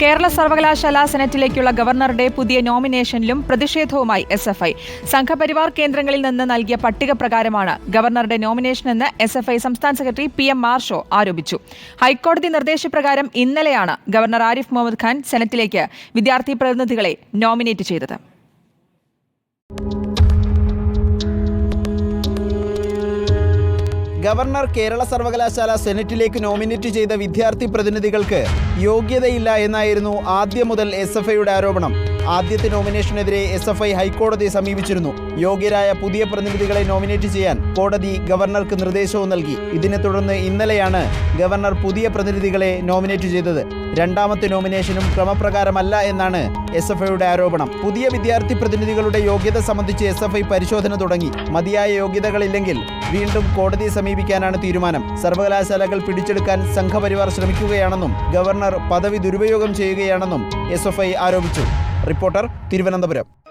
കേരള സർവകലാശാല സെനറ്റിലേക്കുള്ള ഗവർണറുടെ പുതിയ നോമിനേഷനിലും പ്രതിഷേധവുമായി എസ് എഫ് ഐ സംഘപരിവാർ കേന്ദ്രങ്ങളിൽ നിന്ന് നൽകിയ പട്ടിക പ്രകാരമാണ് ഗവർണറുടെ നോമിനേഷനെന്ന് എസ് എഫ് ഐ സംസ്ഥാന സെക്രട്ടറി പി എം മാർഷോ ആരോപിച്ചു. ഹൈക്കോടതി നിർദ്ദേശപ്രകാരം ഇന്നലെയാണ് ഗവർണർ ആരിഫ് മുഹമ്മദ് ഖാൻ സെനറ്റിലേക്ക് വിദ്യാർത്ഥി പ്രതിനിധികളെ നോമിനേറ്റ് ചെയ്തത്. ഗവർണർ കേരള സർവകലാശാല സെനറ്റിലേക്ക് നോമിനേറ്റ് ചെയ്ത വിദ്യാർത്ഥി പ്രതിനിധികൾക്ക് യോഗ്യതയില്ല എന്നായിരുന്നു ആദ്യം മുതൽ എസ് എഫ് ഐയുടെ ആരോപണം. ആദ്യത്തെ നോമിനേഷനെതിരെ എസ് എഫ് ഐ ഹൈക്കോടതിയെ സമീപിച്ചിരുന്നു. യോഗ്യരായ പുതിയ പ്രതിനിധികളെ നോമിനേറ്റ് ചെയ്യാൻ കോടതി ഗവർണർക്ക് നിർദ്ദേശവും നൽകി. ഇതിനെ തുടർന്ന് ഇന്നലെയാണ് ഗവർണർ പുതിയ പ്രതിനിധികളെ നോമിനേറ്റ് ചെയ്തത്. രണ്ടാമത്തെ നോമിനേഷനും ക്രമപ്രകാരമല്ല എന്നാണ് എസ് എഫ് ഐയുടെ ആരോപണം. പുതിയ വിദ്യാർത്ഥി പ്രതിനിധികളുടെ യോഗ്യത സംബന്ധിച്ച് എസ് എഫ് ഐ പരിശോധന തുടങ്ങി. മതിയായ യോഗ്യതകളില്ലെങ്കിൽ വീണ്ടും കോടതിയെ സമീപിക്കാനാണ് തീരുമാനം. സർവകലാശാലകൾ പിടിച്ചെടുക്കാൻ സംഘപരിവാർ ശ്രമിക്കുകയാണെന്നും ഗവർണർ പദവി ദുരുപയോഗം ചെയ്യുകയാണെന്നും എസ് ആരോപിച്ചു. റിപ്പോർട്ടർ തിരുവനന്തപുരം.